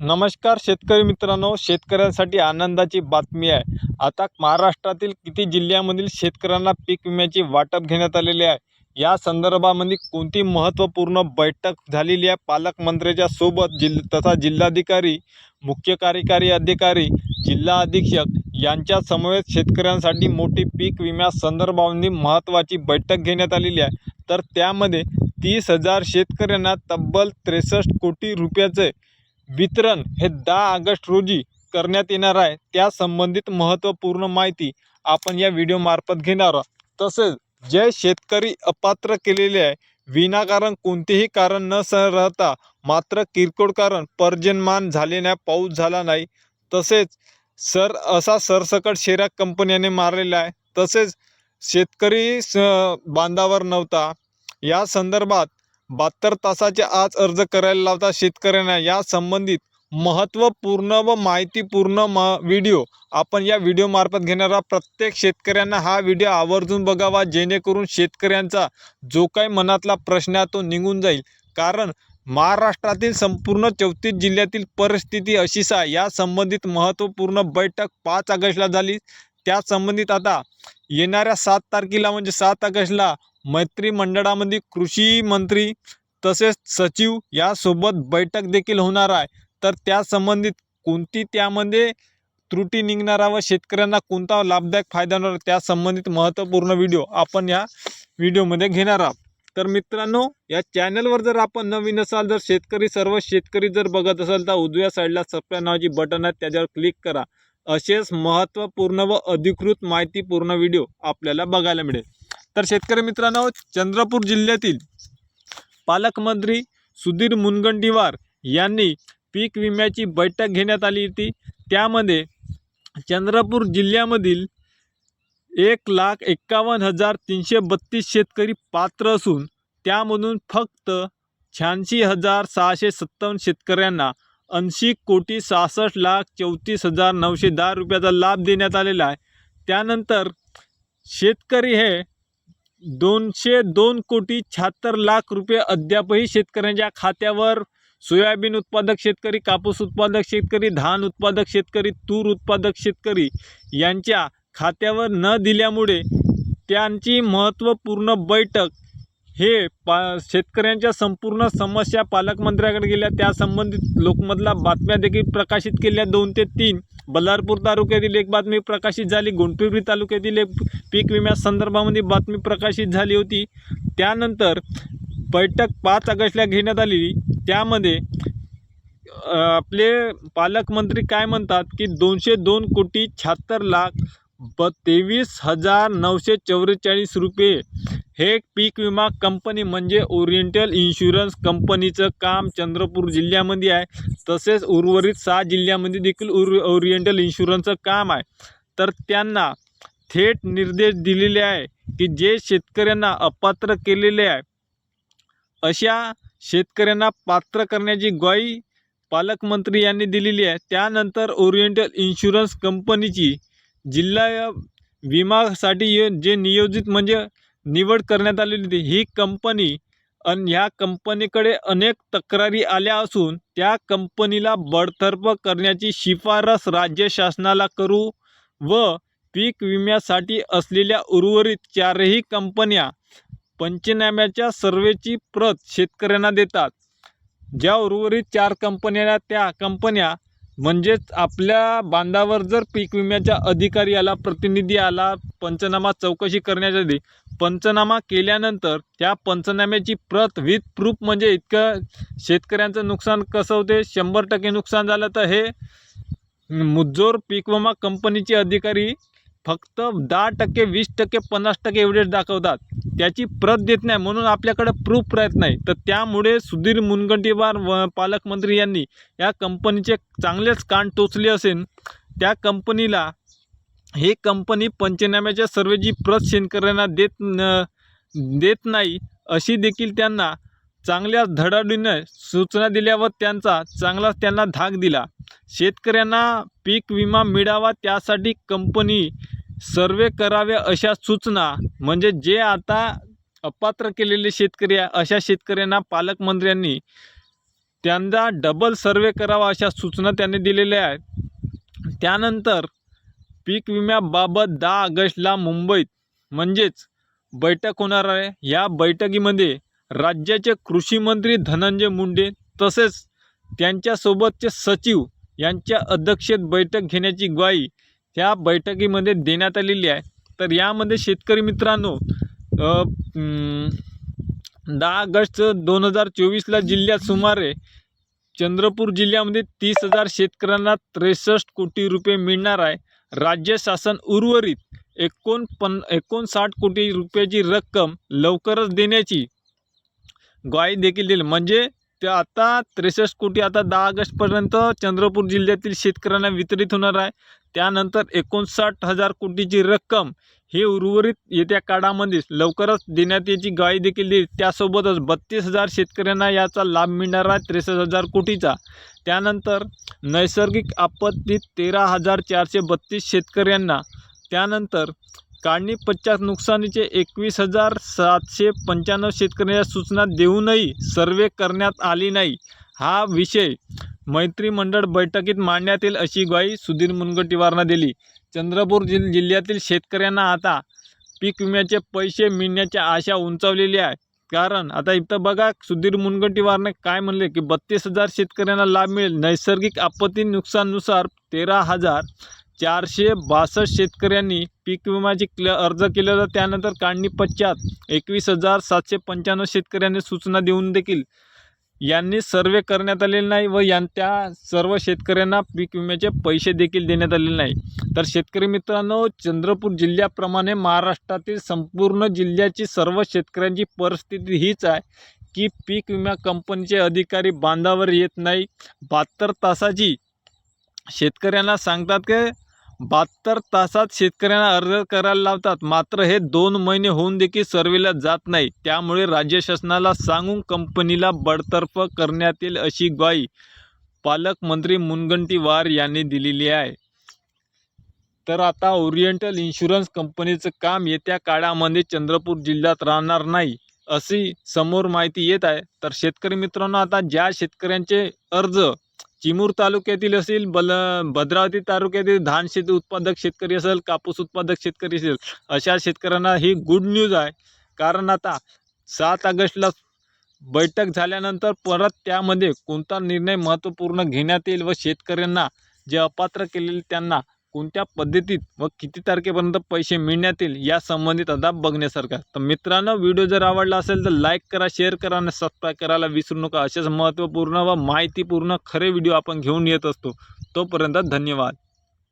नमस्कार शेतकरी मित्रांनो शेतकऱ्यांसाठी आनंदाची बातमी आहे. आता महाराष्ट्रातील किती जिल्ह्यामधील शेतकऱ्यांना पीक विम्याची वाटप घेण्यात आलेली आहे? या संदर्भामध्ये कोणती महत्त्वपूर्ण बैठक झालेली आहे? पालकमंत्र्याच्या सोबत जिल तथा जिल्हाधिकारी मुख्य कार्यकारी अधिकारी जिल्हा अधीक्षक यांच्या समवेत शेतकऱ्यांसाठी मोठी पीक विम्या संदर्भामध्ये महत्त्वाची बैठक घेण्यात आलेली आहे. तर त्यामध्ये तीस हजार शेतकऱ्यांना तब्बल त्रेसष्ट कोटी रुपयाचे वितरण हे दहा ऑगस्ट रोजी करण्यात येणार आहे. त्या संबंधित महत्त्वपूर्ण माहिती आपण या व्हिडिओमार्फत घेणार आहोत. तसेच जे शेतकरी अपात्र केलेले आहे विनाकारण कोणतेही कारण न स राहता मात्र किरकोळ कारण पर्जन्यमान झाले नाही पाऊस झाला नाही. तसेच सर असा सरसकट शेरा कंपन्याने मारलेला आहे. तसेच शेतकरी स बांधावर नव्हता. या संदर्भात बहात्तर तासाच्या आज अर्ज करायला लावता शेतकऱ्यांना. या संबंधित महत्त्वपूर्ण व माहितीपूर्ण म व्हिडिओ आपण या व्हिडिओमार्फत घेणारा प्रत्येक शेतकऱ्यांना हा व्हिडिओ आवर्जून बघावा जेणेकरून शेतकऱ्यांचा जो काही मनातला प्रश्न आहे तो निघून जाईल. कारण महाराष्ट्रातील संपूर्ण चौतीस जिल्ह्यातील परिस्थिती अशीच आहे. या संबंधित महत्त्वपूर्ण बैठक पाच ऑगस्टला झाली. त्या संबंधित आता येणाऱ्या सात तारखेला म्हणजे सात ऑगस्टला मंत्रिमंडळामध्ये कृषी मंत्री तसेच सचिव यासोबत बैठक देखील होणार आहे. तर त्या संबंधित कोणती त्यामध्ये त्रुटी निघणारा व शेतकऱ्यांना कोणता लाभदायक फायदा होणार त्या संबंधित महत्त्वपूर्ण व्हिडिओ आपण या व्हिडिओमध्ये घेणार आहोत. तर मित्रांनो या चॅनलवर जर आपण नवीन असाल जर शेतकरी सर्व शेतकरी जर बघत असाल तर उजव्या साईडला सबस्क्राईब नावाची बटन आहे त्याच्यावर क्लिक करा. असेच महत्त्वपूर्ण व अधिकृत माहितीपूर्ण व्हिडिओ आपल्याला बघायला मिळेल. तर शेतकरी मित्रांनो चंद्रपूर जिल्ह्यातील पालकमंत्री सुधीर मुनगंटीवार यांनी पीक विम्याची बैठक घेण्यात आली होती. त्यामध्ये चंद्रपूर जिल्ह्यामधील एक लाख एक्कावन्न हजार तीनशे बत्तीस शेतकरी पात्र असून त्यामधून फक्त शहाऐंशी हजार सहाशे सत्तावन्न शेतकऱ्यांना ऐंशी कोटी सहासष्ट लाख चौतीस हजार नऊशे दहा रुपयाचा लाभ देण्यात आलेला आहे. त्यानंतर शेतकरी हे दोनशे दोन कोटी शहात्तर लाख रुपये अद्यापही शेतकऱ्यांच्या खात्यावर. सोयाबीन उत्पादक शेतकरी कापूस उत्पादक शेतकरी धान उत्पादक शेतकरी तूर उत्पादक शेतकरी यांच्या खात्यावर न दिल्यामुळे त्यांची महत्त्वपूर्ण बैठक हे पा शेतकऱ्यांच्या संपूर्ण समस्या पालकमंत्र्याकडे गेल्या. त्या संबंधित लोकमतला बातम्या देखील प्रकाशित केल्या. दोन ते तीन. बल्लारपूर तालुक्यातील एक बातमी प्रकाशित झाली. गुंटुर्री तालुक्यातील एक पीक विम्या संदर्भामध्ये बातमी प्रकाशित झाली होती. त्यानंतर बैठक पाच ऑगस्टला घेण्यात आलेली त्यामध्ये आपले पालकमंत्री काय म्हणतात की दोनशे दोन कोटी शहात्तर लाख ब तेवीस हजार नऊशे चौवेचाळीस रुपये हे पीक विमा कंपनी म्हणजे ओरिएंटल इन्शुरन्स कंपनीचं काम चंद्रपूर जिल्ह्यामध्ये आहे. तसेच उर्वरित सहा जिल्ह्यामध्ये देखील उर ओरिएंटल इन्शुरन्सचं काम आहे. तर त्यांना थेट निर्देश दिलेले आहे की जे शेतकऱ्यांना अपात्र केलेले आहे अशा शेतकऱ्यांना पात्र करण्याची ग्वाही पालकमंत्री यांनी दिलेली आहे. त्यानंतर ओरिएंटल इन्शुरन्स कंपनीची जिल्हा विमासाठी जे नियोजित म्हणजे निवड करण्यात आलेली होती. ही कंपनी अन ह्या कंपनीकडे अनेक तक्रारी आल्या असून त्या कंपनीला बडतर्फ करण्याची शिफारस राज्य शासनाला करू व पीक विम्यासाठी असलेल्या उर्वरित चारही कंपन्या पंचनाम्याच्या सर्वेची प्रत शेतकऱ्यांना देतात. ज्या उर्वरित चार कंपन्या त्या कंपन्या म्हणजेच आपल्या बांधावर जर पीक विम्याचा अधिकारी आला प्रतिनिधी आला पंचनामा चौकशी करण्याच्या आधी पंचनामा केल्यानंतर त्या पंचनाम्याची प्रत विथ प्रूफ म्हणजे इतकं शेतकऱ्यांचं नुकसान कसं होते? शंभर टक्के नुकसान झालं तर हे मुज्जोर पीक विमा कंपनीचे अधिकारी फक्त दहा टक्के वीस टक्के पन्नास टक्के एवढेच दाखवतात. त्याची प्रत देत नाही म्हणून आपल्याकडे प्रूफ राहत नाही. तर त्यामुळे सुधीर मुनगंटीवार व पालकमंत्री यांनी या कंपनीचे चांगलेच कान टोचले असेल त्या कंपनीला हे कंपनी पंचनाम्याच्या सर्वेची प्रत शेतकऱ्यांना देत न देत नाही अशी देखील त्यांना चांगल्या धडाडीनं सूचना दिल्यावर त्यांचा चांगलाच त्यांना धाक दिला. शेतकऱ्यांना पीक विमा मिळावा त्यासाठी कंपनी सर्वे करावे अशा सूचना म्हणजे जे आता अपात्र केलेले शेतकरी आहे अशा शेतकऱ्यांना पालकमंत्र्यांनी त्यांचा डबल सर्वे करावा अशा सूचना त्यांनी दिलेल्या आहेत. त्यानंतर पीक विम्याबाबत दहा ऑगस्टला मुंबईत म्हणजेच बैठक होणार आहे. या बैठकीमध्ये राज्याचे कृषी मंत्री धनंजय मुंडे तसेच त्यांच्यासोबतचे सचिव यांच्या अध्यक्षेत बैठक घेण्याची ग्वाही ह्या बैठकीमध्ये देण्यात आलेली आहे. तर यामध्ये शेतकरी मित्रांनो दहा ऑगस्ट दोन हजार चोवीसला जिल्ह्यात सुमारे चंद्रपूर जिल्ह्यामध्ये तीस हजार शेतकऱ्यांना त्रेसष्ट कोटी रुपये मिळणार आहे. राज्य शासन उर्वरित एकोणपन एकोणसाठ कोटी रुपयाची रक्कम लवकरच देण्याची ग्वाही देखील दिली. म्हणजे ते आता त्रेसष्ट कोटी आता दहा ऑगस्टपर्यंत चंद्रपूर जिल्ह्यातील शेतकऱ्यांना वितरित होणार आहे. त्यानंतर एकोणसाठ हजार कोटीची रक्कम हे उर्वरित येत्या काळामध्ये लवकरच देण्यात याची ग्वाही देखील देईल. त्यासोबतच बत्तीस हजार शेतकऱ्यांना याचा लाभ मिळणार आहे त्रेसष्ट हजार कोटीचा. त्यानंतर नैसर्गिक आपत्तीत तेरा हजार चारशे बत्तीस शेतकऱ्यांना. त्यानंतर काढणी पश्चात नुकसानीचे एकवीस हजार सातशे पंच्याण्णव शेतकऱ्यांच्या सूचना देऊनही सर्वे करण्यात आली नाही. हा विषय मैत्रिमंडळ बैठकीत मांडण्यात येईल अशी ग्वाही सुधीर मुनगंटीवारनं दिली. चंद्रपूर जिल जिल्ह्यातील शेतकऱ्यांना आता पीक विम्याचे पैसे मिळण्याच्या आशा उंचावलेली आहे. कारण आता इथं बघा सुधीर मुनगंटीवारने काय म्हणले की बत्तीस हजार शेतकऱ्यांना लाभ मिळेल. नैसर्गिक आपत्ती नुकसाननुसार तेरा हजार चारशे बासष्ट शेतकऱ्यांनी पीक विम्याची क्ल अर्ज केला त्यानंतर काढणी पश्चात एकवीस हजार सातशे पंच्याण्णव शेतकऱ्यांनी सूचना देऊन देखील यांनी सर्वे करण्यात आलेले नाही व यां त्या सर्व शेतकऱ्यांना पीक विम्याचे पैसे देखील देण्यात आलेले नाही. तर शेतकरी मित्रांनो चंद्रपूर जिल्ह्याप्रमाणे महाराष्ट्रातील संपूर्ण जिल्ह्याची सर्व शेतकऱ्यांची परिस्थिती हीच आहे की पीक विमा कंपनीचे अधिकारी बांधावर येत नाही. बहात्तर तासाची शेतकऱ्यांना सांगतात की बहात्तर तासात शेतकऱ्यांना अर्ज करायला लावतात. मात्र हे दोन महिने होऊन देखील सर्वेला जात नाही. त्यामुळे राज्य शासनाला सांगून कंपनीला बडतर्फ करण्यात येईल अशी ग्वाही पालकमंत्री मुनगंटीवार यांनी दिलेली आहे. तर आता ओरिएंटल इन्शुरन्स कंपनीचं काम येत्या काळामध्ये चंद्रपूर जिल्ह्यात राहणार नाही अशी समोर माहिती येत आहे. तर शेतकरी मित्रांनो आता ज्या शेतकऱ्यांचे अर्ज चिमूर तालुक्यातील असेल बल भद्रावती तालुक्यातील धान शेती उत्पादक शेतकरी असेल कापूस उत्पादक शेतकरी असेल अशा शेतकऱ्यांना ही गुड न्यूज आहे. कारण आता सात ऑगस्टला बैठक झाल्यानंतर परत त्यामध्ये कोणता निर्णय महत्त्वपूर्ण घेण्यात येईल व शेतकऱ्यांना जे अपात्र केलेले त्यांना कोणत्या पद्धतीत व किती तारखेपर्यंत पैसे मिळण्यात येईल या संबंधित आता बघण्यासारखं तर मित्रांनो व्हिडिओ जर आवडला असेल तर लाईक करा शेअर करा आणि सबस्क्राईब करायला विसरू नका. असेच महत्त्वपूर्ण व माहितीपूर्ण खरे व्हिडिओ आपण घेऊन येत असतो. तोपर्यंत धन्यवाद.